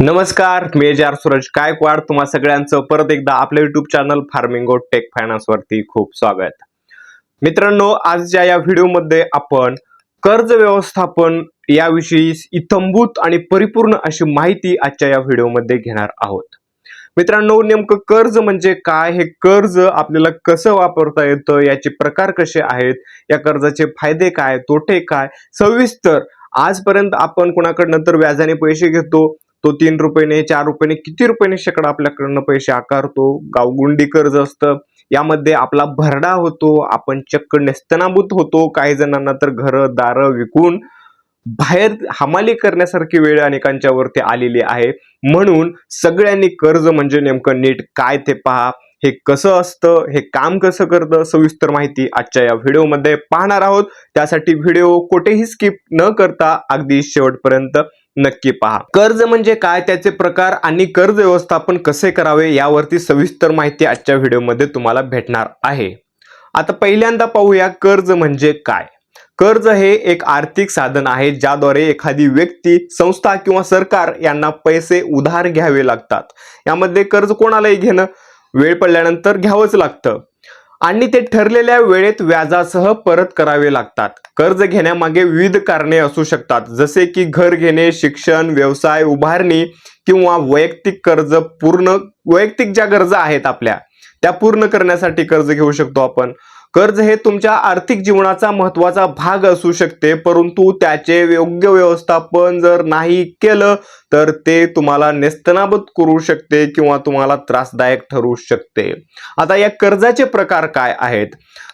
नमस्कार मी जार सूरज गायकवाड. तुम्हा सगळ्यांचं परत एकदा आपल्या YouTube channel farming tech finance वरती खूप स्वागत. मित्रांनो आजच्या या व्हिडिओमध्ये आपण कर्ज व्यवस्थापन याविषयी इतंभूत आणि परिपूर्ण अशी माहिती आजच्या या व्हिडिओमध्ये घेणार आहोत. मित्रांनो नेमकं कर्ज म्हणजे काय? हे कर्ज आपल्याला कसं वापरता येतं? याचे प्रकार कसे आहेत? या कर्जाचे फायदे काय? तोटे काय? सविस्तर आजपर्यंत आपण कोणाकडनं तर व्याजाने पैसे घेतो तो तीन रुपयाने चार रुपयाने किती रुपयाने शेकडा आपल्याकडनं पैसे आकारतो? गावगुंडी कर्ज असतं. यामध्ये आपला भरडा होतो. आपण चक्क नेस्तनाभूत होतो. काही जणांना तर घरं दारं विकून बाहेर हमाली करण्यासारखी वेळ अनेकांच्यावरती आलेली आहे. म्हणून सगळ्यांनी कर्ज म्हणजे नेमकं नीट काय ते पहा. हे कसं असतं? हे काम कसं करतं? सविस्तर माहिती आजच्या या व्हिडिओमध्ये पाहणार आहोत. त्यासाठी व्हिडिओ कुठेही स्किप न करता अगदी शेवटपर्यंत नक्की पहा. कर्ज म्हणजे काय त्याचे प्रकार आणि कर्ज व्यवस्थापन कसे करावे यावरती सविस्तर माहिती आजच्या व्हिडिओमध्ये तुम्हाला भेटणार आहे. आता पहिल्यांदा पाहूया कर्ज म्हणजे काय. कर्ज हे एक आर्थिक साधन आहे ज्याद्वारे एखादी व्यक्ती संस्था किंवा सरकार यांना पैसे उधार घ्यावे लागतात. यामध्ये कर्ज कोणालाही घेणं वेळ पडल्यानंतर घ्यावंच लागतं. आणि ते ठरलेल्या वेळेत व्याजासह परत करावे लागतात. कर्ज घेण्यामागे विविध कारणे असू शकतात. जसे की घर घेणे शिक्षण व्यवसाय उभारणी किंवा वैयक्तिक कर्ज पूर्ण वैयक्तिक ज्या गरजा आहेत आपल्या त्या पूर्ण करण्यासाठी कर्ज घेऊ शकतो आपण. कर्ज हे तुमच्या आर्थिक जीवनाचा महत्त्वाचा भाग असू शकते परंतु त्याचे योग्य व्यवस्थापन जर नाही केलं तर ते तुम्हाला नेस्तनाबूत करू शकते किंवा तुम्हाला त्रासदायक ठरू शकते. आता या कर्जाचे प्रकार काय आहेत?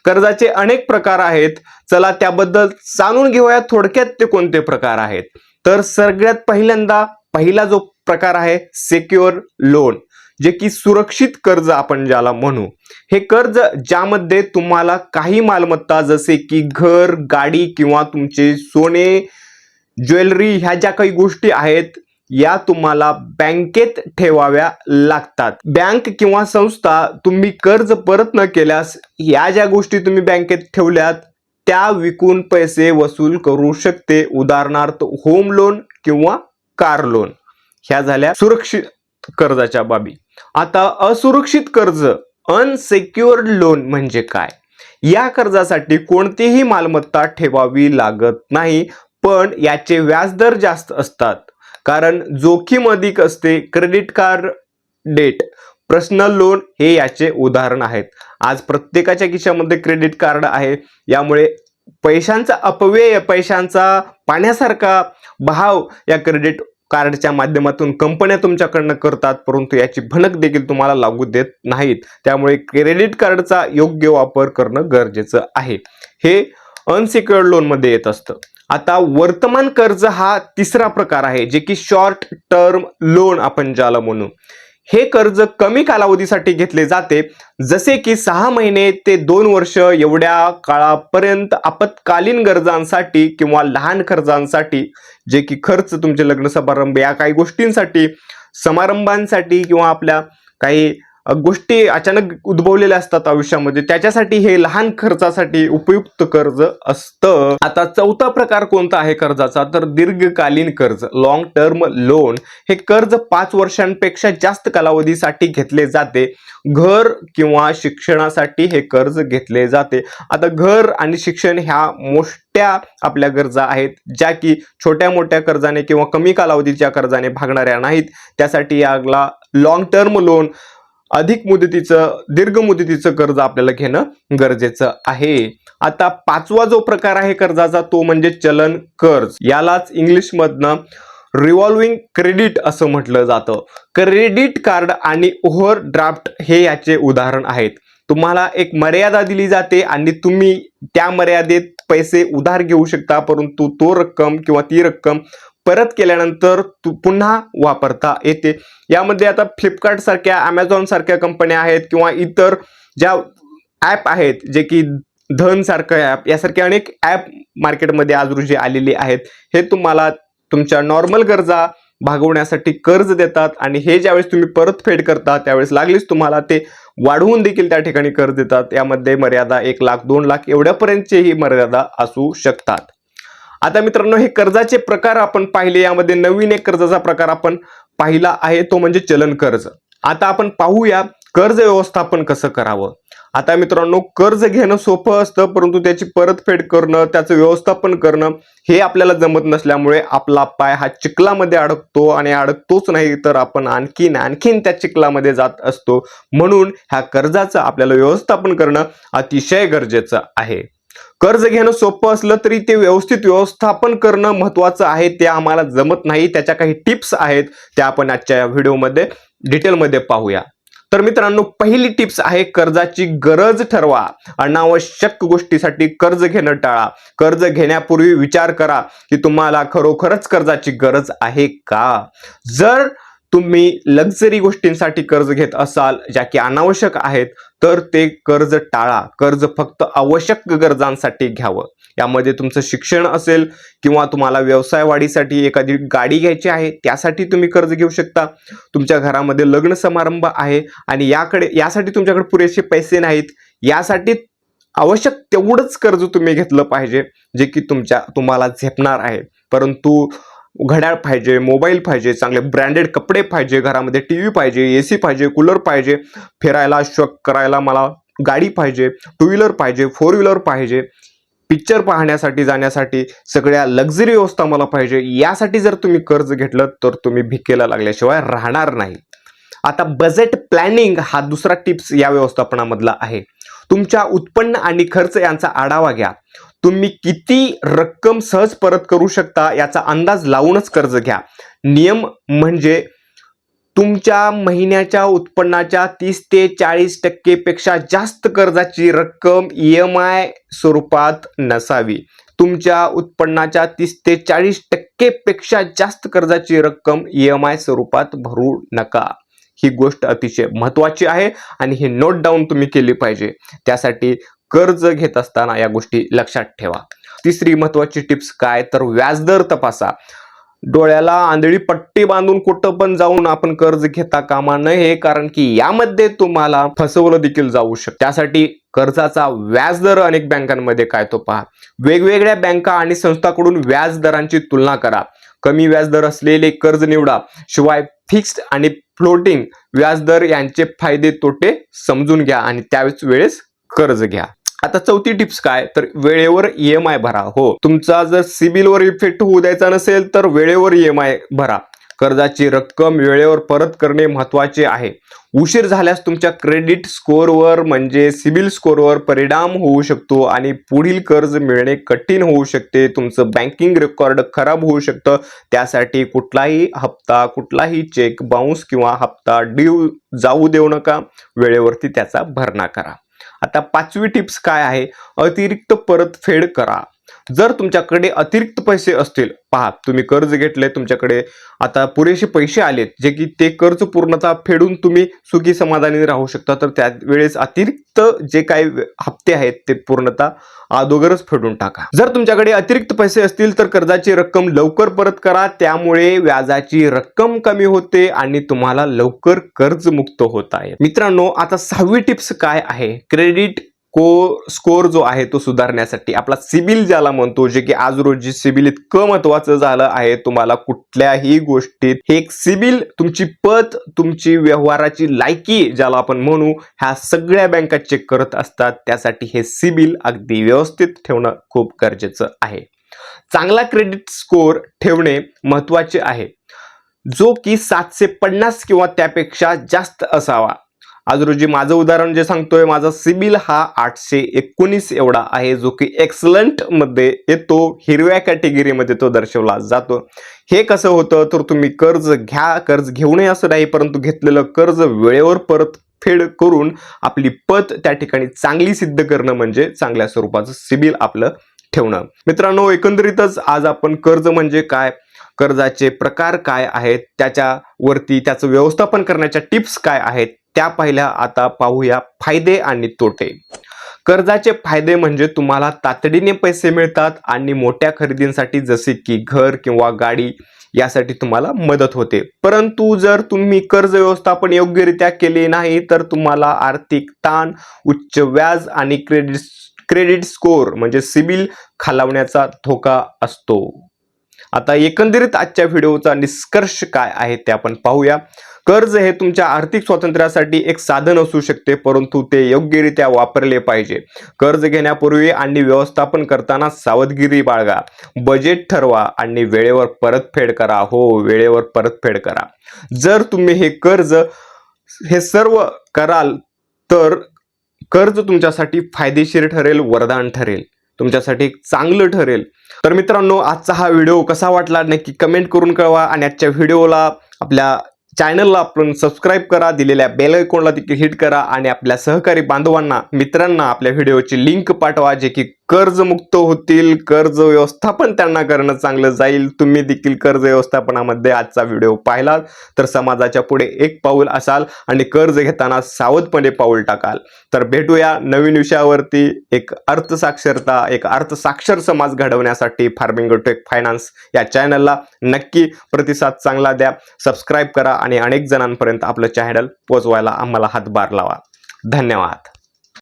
कर्जाचे अनेक प्रकार आहेत. चला त्याबद्दल जाणून घेऊया थोडक्यात ते कोणते प्रकार आहेत. तर सगळ्यात पहिल्यांदा पहिला जो प्रकार आहे सेक्युअर लोन जे की सुरक्षित कर्ज आपण ज्याला म्हणू हे कर्ज ज्यामध्ये तुम्हाला काही मालमत्ता जसे की घर गाडी किंवा तुमचे सोने ज्वेलरी ह्या ज्या काही गोष्टी आहेत या तुम्हाला बँकेत ठेवाव्या लागतात. बँक किंवा संस्था तुम्ही कर्ज परत न केल्यास या ज्या गोष्टी तुम्ही बँकेत ठेवल्यात त्या विकून पैसे वसूल करू शकते. उदाहरणार्थ होम लोन किंवा कार लोन ह्या झाल्या सुरक्षित कर्जाच्या बाबी. आता असुरक्षित कर्ज अनसेक्युअर्ड लोन म्हणजे काय? या कर्जासाठी कोणतीही मालमत्ता ठेवावी लागत नाही पण याचे व्याजदर जास्त असतात. कारण जोखीम अधिक असते credit card debt personal loan हे याचे उदाहरण आहेत. आज प्रत्येकाच्या खिशामध्ये क्रेडिट कार्ड आहे. यामुळे पैशांचा अपव्यय पैशांचा पाण्यासारखा भाव या क्रेडिट कार्डच्या माध्यमातून कंपन्या तुमच्याकडनं करतात परंतु याची भनक देखील तुम्हाला लागू देत नाहीत. त्यामुळे क्रेडिट कार्डचा योग्य वापर करणं गरजेचं आहे. हे अनसिक्युअर्ड लोनमध्ये येत असतं. आता वर्तमान कर्ज हा तिसरा प्रकार आहे जे की शॉर्ट टर्म लोन आपण ज्याला म्हणू. हे कर्ज कमी कालावधीसाठी घेतले जाते. जसे की सहा महिने ते दोन वर्ष एवढ्या काळापर्यंत आपत्कालीन गरजांसाठी किंवा लहान खर्चांसाठी जे की खर्च तुमचे लग्न समारंभ या काही गोष्टींसाठी समारंभांसाठी किंवा आपल्या काही गोष्टी अचानक उद्भवलेल्या असतात आयुष्यामध्ये. त्याच्यासाठी हे लहान खर्चासाठी उपयुक्त कर्ज असतं. आता चौथा प्रकार कोणता आहे कर्जाचा? तर दीर्घकालीन कर्ज लॉंग टर्म लोन हे कर्ज पाच वर्षांपेक्षा जास्त कालावधीसाठी घेतले जाते. घर किंवा शिक्षणासाठी हे कर्ज घेतले जाते. आता घर आणि शिक्षण ह्या मोठ्या आपल्या गरजा आहेत ज्या की छोट्या मोठ्या कर्जाने किंवा कमी कालावधीच्या कर्जाने भागणाऱ्या नाहीत. त्यासाठी याला लॉंग टर्म लोन अधिक मुदतीचं दीर्घ मुदतीचं कर्ज आपल्याला घेणं गरजेचं आहे. आता पाचवा जो प्रकार आहे कर्जाचा तो म्हणजे चलन कर्ज. यालाच इंग्लिशमधनं रिव्हॉल्विंग क्रेडिट असं म्हटलं जातं. क्रेडिट कार्ड आणि ओव्हर ड्राफ्ट हे याचे उदाहरण आहेत. तुम्हाला एक मर्यादा दिली जाते आणि तुम्ही त्या मर्यादेत पैसे उधार घेऊ शकता परंतु तो रक्कम किंवा ती रक्कम परत केल्यानंतर तू पुन्हा वापरता येते. यामध्ये आता फ्लिपकार्ट सारख्या अमेझॉन सारख्या कंपन्या आहेत किंवा इतर ज्या ॲप आहेत जे की धन सारखं ॲप यासारखे अनेक ॲप मार्केटमध्ये आज रोजी आलेले आहेत. हे तुम्हाला तुमच्या नॉर्मल गरजा भागवण्यासाठी कर्ज देतात आणि हे ज्यावेळेस तुम्ही परतफेड करता त्यावेळेस लागलीच तुम्हाला ते वाढवून देखील त्या ठिकाणी कर्ज देतात. यामध्ये मर्यादा एक लाख दोन लाख एवढ्यापर्यंतचेही मर्यादा असू शकतात. आता मित्रांनो हे कर्जाचे प्रकार आपण पाहिले. यामध्ये नवीन एक कर्जाचा प्रकार आपण पाहिला आहे. तो म्हणजे चलन कर्ज. आता आपण पाहूया कर्ज व्यवस्थापन कसं करावं. आता मित्रांनो कर्ज घेणं सोपं असतं परंतु त्याची परतफेड करणं त्याचं व्यवस्थापन करणं हे आपल्याला जमत नसल्यामुळे आपला पाय हा चिखलामध्ये अडकतो आणि अडकतोच नाही तर आपण आणखीन आणखीन त्या चिखलामध्ये जात असतो. म्हणून ह्या कर्जाचं आपल्याला व्यवस्थापन करणं अतिशय गरजेचं आहे. कर्ज घेणं सोपं असलं तरी ते व्यवस्थित व्यवस्थापन करणं महत्वाचं आहे ते आम्हाला जमत नाही. त्याच्या काही टिप्स आहेत त्या आपण आजच्या या व्हिडिओमध्ये डिटेलमध्ये पाहूया. तर मित्रांनो पहिली टिप्स आहे कर्जाची गरज ठरवा. अनावश्यक गोष्टीसाठी कर्ज घेणं टाळा. कर्ज घेण्यापूर्वी विचार करा की तुम्हाला खरोखरच कर्जाची गरज आहे का? जर तुम्ही लक्झरी गोष्टींसाठी कर्ज घेत असाल ज्या की अनावश्यक आहेत तर ते कर्ज टाळा. कर्ज फक्त आवश्यक गरजांसाठी घ्यावं. यामध्ये तुमचं शिक्षण असेल किंवा तुम्हाला व्यवसाय वाढीसाठी एखादी गाडी घ्यायची आहे त्यासाठी तुम्ही कर्ज घेऊ शकता. तुमच्या घरामध्ये लग्न समारंभ आहे आणि याकडे यासाठी तुमच्याकडे पुरेसे पैसे नाहीत. यासाठी आवश्यक तेवढंच कर्ज तुम्ही घेतलं पाहिजे जे की तुमच्या तुम्हाला झेपणार आहे. परंतु घड्याळ पाहिजे मोबाईल पाहिजे चांगले ब्रँडेड कपडे पाहिजे घरामध्ये टी व्ही पाहिजे ए सी पाहिजे कूलर पाहिजे फिरायला शॉक करायला मला गाडी पाहिजे टू व्हीलर पाहिजे फोर व्हीलर पाहिजे पिक्चर पाहण्यासाठी जाण्यासाठी सगळ्या लक्झरी व्यवस्था मला पाहिजे. यासाठी जर तुम्ही कर्ज घेतलं तर तुम्ही भिकेला लागल्याशिवाय राहणार नाही. आता बजेट प्लॅनिंग हा दुसरा टिप्स या व्यवस्थापनामधला आहे. तुमच्या उत्पन्न आणि खर्च यांचा आढावा घ्या. तुम्ही किती रक्कम सहज परत करू शकता याचा अंदाज लावूनच कर्ज घ्या. नियम म्हणजे तुमच्या महिन्याच्या उत्पन्नाच्या तीस ते चाळीस टक्केपेक्षा जास्त कर्जाची रक्कम ई एम आय स्वरूपात नसावी. तुमच्या उत्पन्नाच्या तीस ते चाळीस टक्केपेक्षा जास्त कर्जाची रक्कम ई एम आय स्वरूपात भरू नका. ही गोष्ट अतिशय महत्वाची आहे आणि ही नोट डाऊन तुम्ही केली पाहिजे. त्यासाठी कर्ज घेत असताना या गोष्टी लक्षात ठेवा. तिसरी महत्वाची टिप्स काय? तर व्याजदर तपासा. डोळ्याला आंधळी पट्टी बांधून कुठं पण जाऊन आपण कर्ज घेता कामा नये कारण की यामध्ये तुम्हाला फसवलं देखील जाऊ शकतं. त्यासाठी कर्जाचा व्याजदर अनेक बँकांमध्ये काय तो पहा. वेगवेगळ्या बँका आणि संस्थांकडून व्याज दरांची तुलना करा. कमी व्याजदर असलेले कर्ज निवडा. शिवाय फिक्स्ड आणि फ्लोटिंग व्याजदर यांचे फायदे तोटे समजून घ्या आणि त्यावेळेस वेळेस कर्ज घ्या. आता चौथी टिप्स काय? तर वेळेवर ई एम आय भरा. हो. तुमचा जर सिबिलवर इफेक्ट होऊ द्यायचा नसेल तर वेळेवर ई एम आय भरा. कर्जाची रक्कम वेळेवर परत करणे महत्त्वाचे आहे. उशीर झाल्यास तुमच्या क्रेडिट स्कोअरवर म्हणजे सिबिल स्कोअरवर परिणाम होऊ शकतो आणि पुढील कर्ज मिळणे कठीण होऊ शकते. तुमचं बँकिंग रेकॉर्ड खराब होऊ शकतं. त्यासाठी कुठलाही हप्ता कुठलाही चेक बाउन्स किंवा हप्ता ड्यू जाऊ देऊ नका. वेळेवरती त्याचा भरणा करा. आता पाचवी टिप्स काय आहे? अतिरिक्त परतफेड करा. जर तुमच्याकडे अतिरिक्त पैसे असतील पहा तुम्ही कर्ज घेतले तुमच्याकडे आता पुरेसे पैसे आलेत जे की ते कर्ज पूर्णतः फेडून तुम्ही सुखी समाधानी राहू शकता तर त्या वेळेस अतिरिक्त जे काही हप्ते आहेत ते पूर्णतः अगोदरच फेडून टाका. जर तुमच्याकडे अतिरिक्त पैसे असतील तर कर्जाची रक्कम लवकर परत करा त्यामुळे व्याजाची रक्कम कमी होते आणि तुम्हाला लवकर कर्जमुक्त होत आहे मित्रांनो आता सहावी टिप्स काय आहे? क्रेडिट को स्कोर जो आहे तो सुधारण्यासाठी. आपला सिबिल ज्याला म्हणतो जे की आज रोजी सिबिल इतकं महत्वाचं झालं आहे तुम्हाला कुठल्याही गोष्टीत हे एक सिबिल तुमची पत तुमची व्यवहाराची लायकी ज्याला आपण म्हणू ह्या सगळ्या बँका चेक करत असतात. त्यासाठी हे सिबिल अगदी व्यवस्थित ठेवणं खूप गरजेचं आहे. चांगला क्रेडिट स्कोर ठेवणे महत्त्वाचे आहे. जो की सातशे पन्नास किंवा त्यापेक्षा जास्त असावा. आज रोजी माझं उदाहरण जे सांगतोय माझा सिबिल हा आठशे एकोणीस एवढा आहे जो की एक्सलंटमध्ये येतो हिरव्या कॅटेगरीमध्ये तो दर्शवला जातो. हे कसं होतं? तर तुम्ही कर्ज घ्या कर्ज घेऊ नये असं नाही परंतु घेतलेलं कर्ज वेळेवर परत फेड करून आपली पत त्या ठिकाणी चांगली सिद्ध करणं म्हणजे चांगल्या स्वरूपाचं सिबिल आपलं ठेवणं. मित्रांनो एकंदरीतच आज आपण कर्ज म्हणजे काय? कर्जाचे प्रकार काय आहेत? त्याच्यावरती त्याचं व्यवस्थापन करण्याच्या टिप्स काय आहेत? त्या पहिल्या आता पाहूया फायदे आणि तोटे. कर्जाचे फायदे म्हणजे तुम्हाला तातडीने पैसे मिळतात आणि मोठ्या खरेदींसाठी जसे की घर किंवा गाडी यासाठी तुम्हाला मदत होते. परंतु जर तुम्ही कर्ज व्यवस्थापन योग्यरित्या केले नाही तर तुम्हाला आर्थिक ताण उच्च व्याज आणि क्रेडिट क्रेडिट स्कोअर म्हणजे सिबिल खालावण्याचा धोका असतो. आता एकंदरीत आजच्या व्हिडिओचा निष्कर्ष काय आहे ते आपण पाहूया. कर्ज हे तुमच्या आर्थिक स्वातंत्र्यासाठी एक साधन असू शकते परंतु ते योग्यरित्या वापरले पाहिजे. कर्ज घेण्यापूर्वी आणि व्यवस्थापन करताना सावधगिरी बाळगा. बजेट ठरवा आणि वेळेवर परतफेड करा. हो वेळेवर परतफेड करा. जर तुम्ही हे कर्ज हे सर्व कराल तर कर्ज तुमच्यासाठी फायदेशीर ठरेल वरदान ठरेल. तुमच्यासाठी चांगलं ठरेल. तर मित्रांनो आजचा हा व्हिडिओ कसा वाटला नक्की कमेंट करून कळवा आणि आजच्या व्हिडिओला आपल्या चॅनलला आपण सबस्क्राईब करा दिलेल्या बेल आयकॉनला देखील हिट करा आणि आपल्या सहकारी बांधवांना मित्रांना आपल्या व्हिडिओची लिंक पाठवा जे की कर्जमुक्त होतील कर्ज व्यवस्थापन त्यांना करणं चांगलं जाईल. तुम्ही देखील कर्ज व्यवस्थापनामध्ये आजचा व्हिडिओ पाहिला तर समाजाच्या पुढे एक पाऊल असाल आणि कर्ज घेताना सावधपणे पाऊल टाकाल. तर भेटूया नवीन विषयावरती. एक अर्थसाक्षरता एक अर्थसाक्षर समाज घडवण्यासाठी फार्मिंग टेक फायनान्स या चॅनलला नक्की प्रतिसाद चांगला द्या. सबस्क्राईब करा आणि अनेक जणांपर्यंत आपलं चॅनल पोचवायला आम्हाला हातभार लावा. धन्यवाद.